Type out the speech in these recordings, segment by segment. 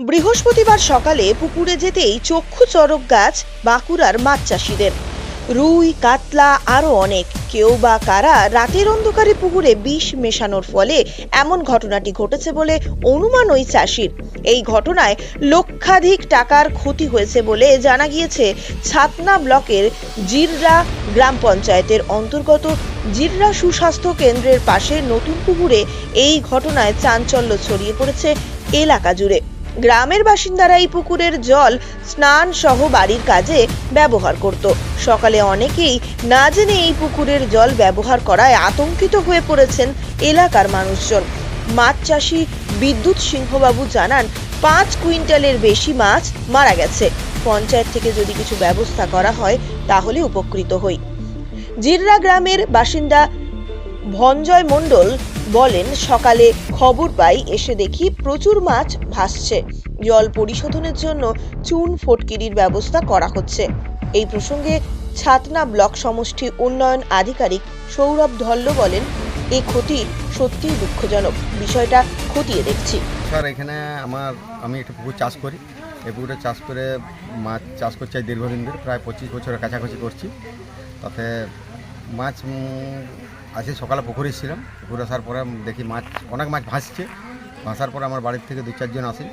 বৃহস্পতিবার সকালে পুকুরে যেতেই চক্ষু চরক গাছ বাঁকুড়ার মাছ চাষিদের। রুই, কাতলা আরও অনেক। কেউ বা কারা রাতের অন্ধকারে পুকুরে বিষ মেশানোর ফলে এমন ঘটনাটি ঘটেছে বলে অনুমান ওই চাষির। এই ঘটনায় লক্ষাধিক টাকার ক্ষতি হয়েছে বলে জানা গিয়েছে ছাতনা ব্লকের জিররা গ্রাম পঞ্চায়েতের অন্তর্গত জিররা সুস্বাস্থ্য কেন্দ্রের পাশে নতুন পুকুরে এই ঘটনায় চাঞ্চল্য ছড়িয়ে পড়েছে এলাকা জুড়ে। গ্রামের বাসিন্দারা এই পুকুরের জল স্নান সহ বাড়ির কাজে ব্যবহার করত। সকালে অনেকেই না জেনে এই পুকুরের জল ব্যবহার করায় আতঙ্কিত হয়ে পড়েছেন এলাকার মানুষজন। মাছ চাষি বিদ্যুৎ সিংহবাবু জানান, পাঁচ কুইন্টালের বেশি মাছ মারা গেছে। পঞ্চায়েত থেকে যদি কিছু ব্যবস্থা করা হয়, তাহলে উপকৃত হই। জিররা গ্রামের বাসিন্দা ভঞ্জয় মণ্ডল বলেন, সকালে খবর পাই, এসে দেখি প্রচুর মাছ ভাসছে। জল পরিশোধনের জন্য চুন ফটকিরির ব্যবস্থা করা হচ্ছে। এই প্রসঙ্গে ছাতনা ব্লক সমষ্টি উন্নয়ন আধিকারিক সৌরভ ধল্ল বলেন এই ক্ষতি সত্যিই দুঃখজনক। বিষয়টা খতিয়ে দেখছি। স্যার, এখানে আমার, আমি একটা পুকুর চাষ করি। এই পুকুরে চাষ করে মাছ চাষ করছি দীর্ঘদিন ধরে, প্রায় পঁচিশ বছরের কাছাকাছি করছি। তাতে মাছ আজকে সকালে পুকুরে ছিলাম পুকুরে আসার পরে দেখি মাছ, অনেক মাছ ভাসছে। ভাসার পরে আমার বাড়ির থেকে দু চারজন আসি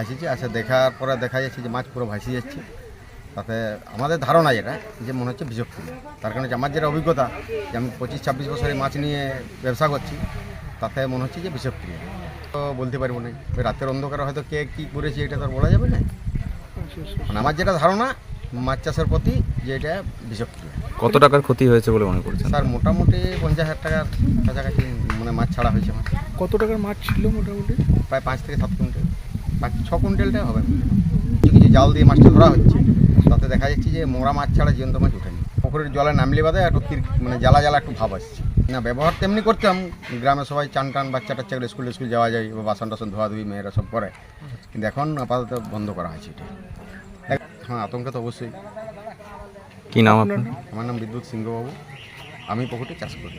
আসিছে, আসে দেখার পরে দেখা যাচ্ছে যে মাছ পুরো ভাসি যাচ্ছে। তাতে আমাদের ধারণা যেটা, যে মনে হচ্ছে বিষক্রিয়া তার কারণে আমার যেটা অভিজ্ঞতা, যে আমি পঁচিশ ছাব্বিশ বছরে মাছ নিয়ে ব্যবসা করছি, তাতে মনে হচ্ছে যে বিষক্রিয়া তো বলতে পারব না রাতের অন্ধকারে হয়তো কে কী করেছে, এটা তো বলা যাবে না। মানে আমার যেটা ধারণা, মাছ চাষের প্রতি যে এটা বিষক্রিয়া কত টাকার ক্ষতি হয়েছে বলে মনে করছেন? স্যার মোটামুটি পঞ্চাশ হাজার টাকার কাছাকাছি মানে মাছ ছাড়া হয়েছে আমার কত টাকার মাছ ছিল মোটামুটি? প্রায় পাঁচ থেকে সাত কুইন্টাল। পাঁচ ছ কুইন্টালটাই হবে। কিছু কিছু জাল দিয়ে মাছটা ধরা হচ্ছে। তাতে দেখা যাচ্ছে যে মোরা মাছ ছাড়া জীবন্ত মাছ ওঠেনি। পুকুরের জলে নামলে বাদে একটু মানে জ্বালা জ্বালা একটু ভাব আসছে। না ব্যবহার তেমনি করতাম। গ্রামে সবাই চান টান বাচ্চা টাচ্চা করে স্কুল স্কুল যাওয়া যায় বা বাসন টাসন ধোয়া ধুই মেয়েরা সব করে। কিন্তু এখন আপাতত বন্ধ করা হয়েছে এটা। হ্যাঁ আতঙ্কে তো অবশ্যই। কি নাম আপনার আমার নাম বিদ্যুৎ সিংহবাবু। আমি পকেটে চাষ করি।